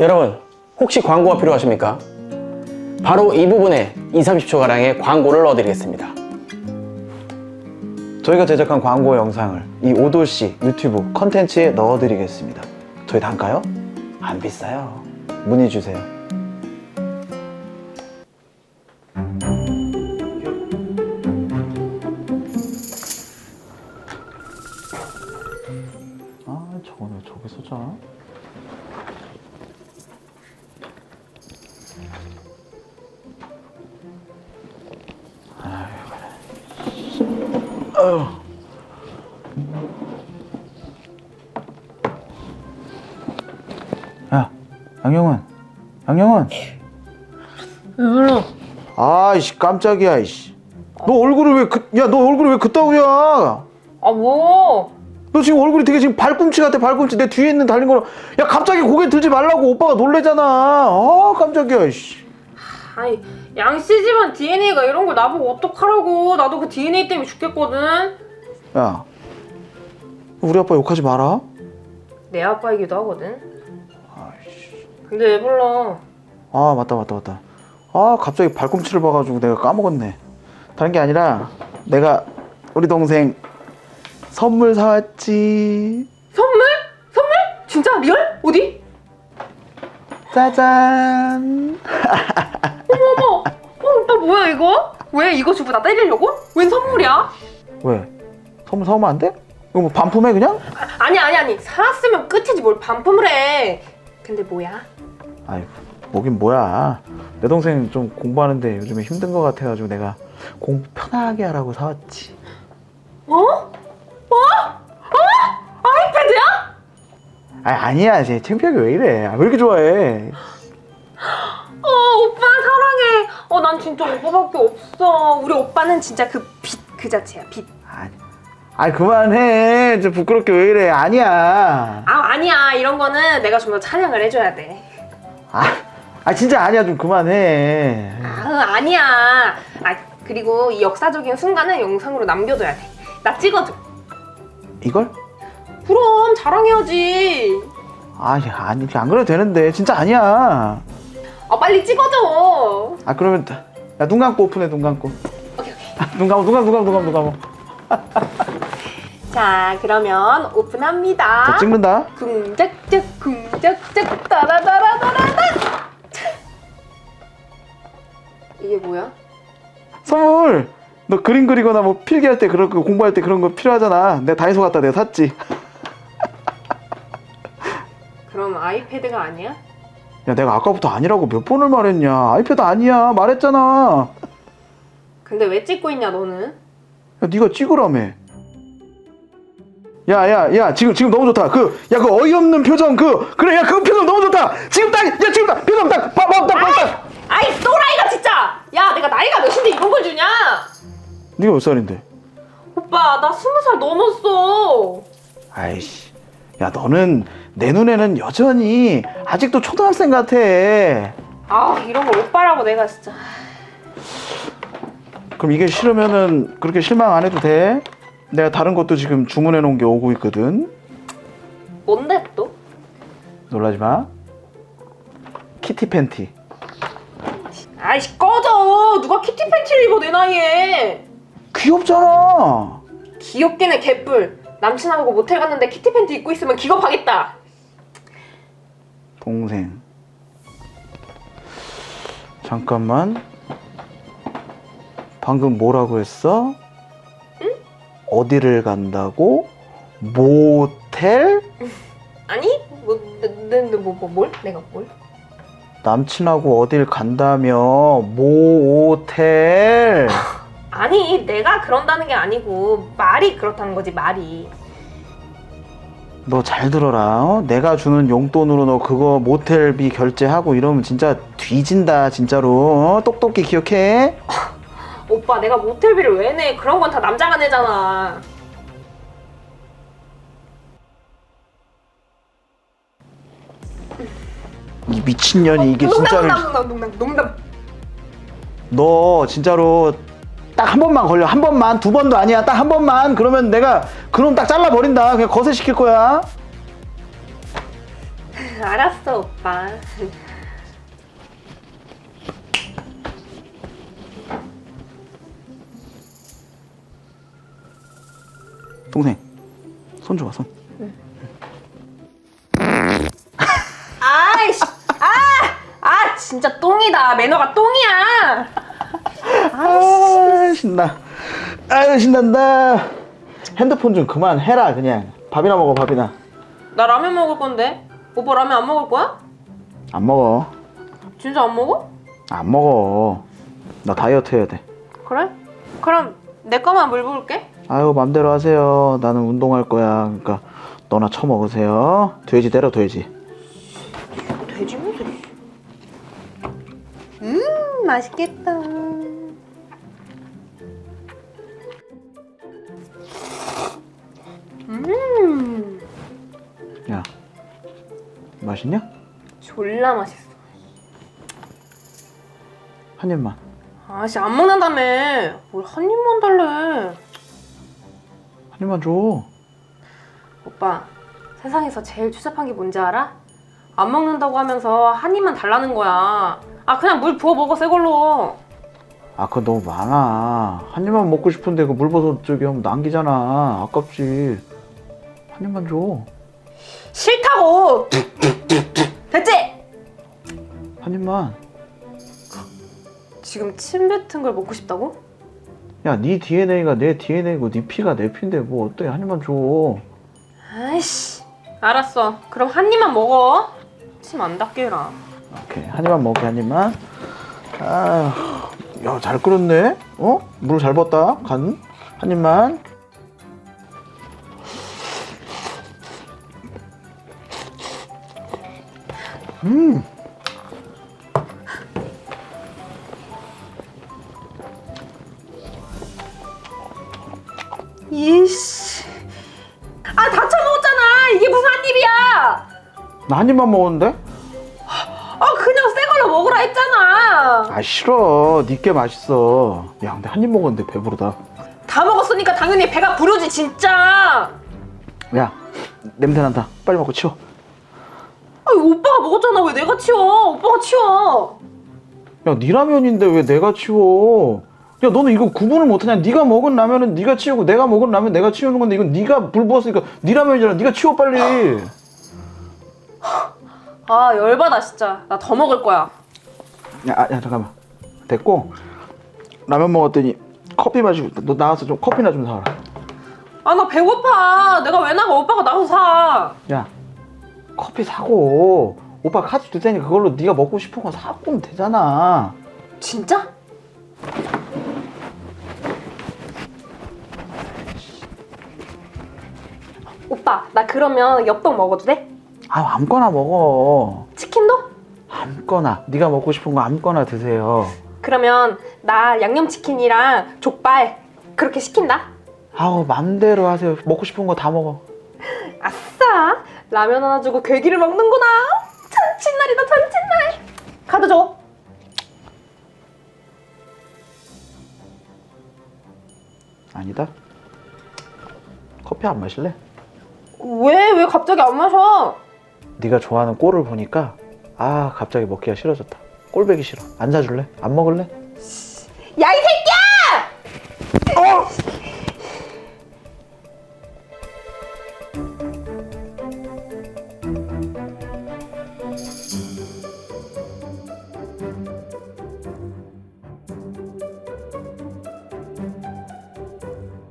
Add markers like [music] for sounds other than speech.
여러분, 혹시 광고가 필요하십니까? 바로 이 부분에 2, 30초가량의 광고를 넣어드리겠습니다. 저희가 제작한 광고 영상을 이 오도씨 유튜브 컨텐츠에 넣어드리겠습니다. 저희 단가요? 안 비싸요. 문의 주세요. 야, 양영은, 양영은. 왜 불러? 아이씨, 깜짝이야, 이씨. 너 얼굴을 왜 그, 야, 너 얼굴이 왜 그따구야? 아 뭐? 너 지금 얼굴이 되게 지금 발꿈치 같아, 발꿈치. 내 뒤에 있는 달린 거는. 야, 갑자기 고개 들지 말라고 오빠가 놀래잖아. 아, 깜짝이야, 이씨. 아니 양씨 집안 DNA가 이런 걸 나보고 어떡하라고? 나도 그 DNA 때문에 죽겠거든. 야, 우리 아빠 욕하지 마라. 내 아빠이기도 하거든. 아이씨. 근데 왜 불러? 아, 맞다, 맞다, 맞다. 아, 갑자기 발꿈치를 봐가지고 내가 까먹었네. 다른 게 아니라 내가 우리 동생 선물 사왔지. 선물? 선물? 진짜 리얼? 어디? 짜잔. [laughs] 뭐야 이거? 왜 이거 주고 나 때리려고? 웬 선물이야? 왜? 선물 사오면 안 돼? 이거 뭐 반품해 그냥? 아, 아니 아니 아니 사왔으면 끝이지 뭘 반품을 해. 근데 뭐야? 아이고 뭐긴 뭐야 내 동생 좀 공부하는데 요즘에 힘든 거 같아가지고 내가 공부 편하게 하라고 사왔지 어? 어? 어? 아이패드야? 아 아니야 쟤 창피하게 왜 이래 아, 왜 이렇게 좋아해 어 오빠 사랑해. 어 난 진짜 오빠밖에 없어. 우리 오빠는 진짜 그 빛 그 자체야 빛. 아니 아이 그만해 저 부끄럽게 왜 이래 아니야 아 아니야 이런 거는 내가 좀 더 찬양을 해줘야 돼. 아, 아 진짜 아니야 좀 그만해 아 아니야. 아 그리고 이 역사적인 순간은 영상으로 남겨둬야 돼. 나 찍어줘. 이걸? 그럼 자랑해야지. 아니 아니 안 그래도 되는데 진짜 아니야 아 빨리 찍어줘. 아 그러면 야 눈 감고 오픈해 눈 감고 오케이 오케이. 눈 감고 눈 감고 눈 감고 눈 감고 눈 감고 자 그러면 오픈합니다. 자 찍는다 쿵짝짝 쿵짝짝 따라따라따라따. 이게 뭐야? 선물! 너 그림 그리거나 뭐 필기 할 때 그런 거 공부할 때 그런 거 필요하잖아. 내가 다이소 갔다 내가 샀지. 그럼 아이패드가 아니야? 야, 내가 아까부터 아니라고 몇 번을 말했냐. 아이패드 아니야. 말했잖아. 근데 왜 찍고 있냐 너는? 야, 네가 찍으라며. 야, 야, 야, 지금 지금 너무 좋다. 그, 야, 그 어이없는 표정, 그, 그래, 야, 그 표정 너무 좋다. 지금 딱, 야, 지금 딱, 표정 딱, 봐, 봐, 딱, 봐, 딱. 아이 또라이가 진짜! 야 내가 나이가 몇인데 이런 걸 주냐? 네가 몇 살인데? 오빠 나 스무 살 넘었어. 아이씨, 야, 너는 내 눈에는 여전히 아직도 초등학생 같아. 아 이런 걸 오빠라고 내가 진짜. 그럼 이게 싫으면은 그렇게 실망 안 해도 돼? 내가 다른 것도 지금 주문해 놓은 게 오고 있거든. 뭔데 또? 놀라지 마. 키티 팬티. 아이씨 꺼져. 누가 키티 팬티를 입어 내 나이에. 귀엽잖아. 귀엽긴 해 개뿔. 남친하고 모텔 갔는데 키티 팬티 입고 있으면 기겁하겠다. 동생. 잠깐만. 방금 뭐라고 했어? 어디를 간다고? 모텔? [laughs] 아니 뭐, 뭐내뭐 뭐, 뭐, 뭘? 내가 뭘? 남친하고 어딜 간다며 모텔? [laughs] 아니 내가 그런다는 게 아니고 말이 그렇다는 거지 말이. 너 잘 들어라. 어? 내가 주는 용돈으로 너 그거 모텔비 결제하고 이러면 진짜 뒤진다 진짜로. 어? 똑똑히 기억해. [laughs] 오빠 내가 모텔비를 왜 내? 그런 건 다 남자가 내잖아. 이 미친년이 이게 농담, 진짜를 농담 농담 농담 농담. 너 진짜로 딱 한 번만 걸려. 한 번만. 두 번도 아니야. 딱 한 번만. 그러면 내가 그놈 딱 잘라 버린다. 그냥 거세 시킬 거야. [laughs] 알았어 오빠. [laughs] 동생 손 줘봐 손. [laughs] 아이씨, 아, 아 진짜 똥이다. 매너가 똥이야. 아 신나 아유 신난다 핸드폰 좀 그만 해라 그냥 밥이나 먹어 밥이나 나 라면 먹을 건데. 오빠 라면 안 먹을 거야? 안 먹어 진짜 안 먹어? 안 먹어 나 다이어트 해야 돼 그래? 그럼 내 거만 물 부을게. 아유 맘대로 하세요 나는 운동할 거야 그러니까 너나 처먹으세요 돼지 때려 돼지 돼지 무슨? 음 맛있겠다. 맛있냐? 졸라 맛있어. 한 입만 아씨 안 먹는다며. 뭘 한 입만 달래. 한 입만 줘 오빠 세상에서 제일 추잡한 게 뭔지 알아? 안 먹는다고 하면서 한 입만 달라는 거야. 아 그냥 물 부어 먹어 새 걸로. 아, 그거 너무 많아. 한 입만 먹고 싶은데 그 물버섯 저기 하면 남기잖아. 아깝지. 한 입만 줘. 싫다고. 됐지? 한 입만. 지금 침 뱉은 걸 먹고 싶다고? 야, 네 DNA가 내 DNA고 네 피가 내 피인데 뭐 어때? 한 입만 줘. 아이씨. 알았어. 그럼 한 입만 먹어. 침 안 닿게 해라. 오케이. 한 입만 먹게 한 입만. 아, 야, 잘 끓였네. 어? 물 잘 붓다. 간. 한 입만. 음. 이씨. 아, 다 처먹었잖아. 이게 무슨 한 입이야. 나 한 입만 먹었는데? 아, 그냥 새 걸로 먹으라 했잖아. 아 싫어 니게 맛있어 야 근데 한 입 먹었는데 배부르다 다 먹었으니까 당연히 배가 부르지, 진짜. 야 냄새 난다 빨리 먹고 치워 아, 오빠가 먹었잖아. 왜 내가 치워? 오빠가 치워. 야 네 라면인데 왜 내가 치워 야 너는 이거 구분을 못하냐 네가 먹은 라면은 네가 치우고 내가 먹은 라면 내가 치우는 건데 이건 네가 불 부었으니까 네 라면이잖아 네가 치워 빨리 아, 열받아, 진짜. 나 더 먹을 거야. 야, 아, 야 잠깐만 됐고 라면 먹었더니 커피 마시고 너 나가서 좀 커피나 좀 사와라 아, 나 배고파. 내가 왜 나가? 오빠가 나가서 사. 야 커피 사고 오빠 카드 줄 테니까 그걸로 네가 먹고 싶은 거 사오면 되잖아 진짜? 오빠, 나 그러면 엽떡 먹어도 돼? 아 아무거나 먹어 치킨도? 아무거나 네가 먹고 싶은 거 아무거나 드세요 그러면 나 양념치킨이랑 족발 그렇게 시킨다. 아우 맘대로 하세요 먹고 싶은 거 다 먹어 아싸! 라면 하나 주고 괴기를 먹는구나. 잔칫날이다, 잔칫날. 카드 줘. 아니다 커피 안 마실래? 왜, 왜 갑자기 안 마셔? 네가 좋아하는 꼴을 보니까 아 갑자기 먹기가 싫어졌다 꼴배기 싫어 안 사줄래? 안 먹을래? 야, 이 새끼야!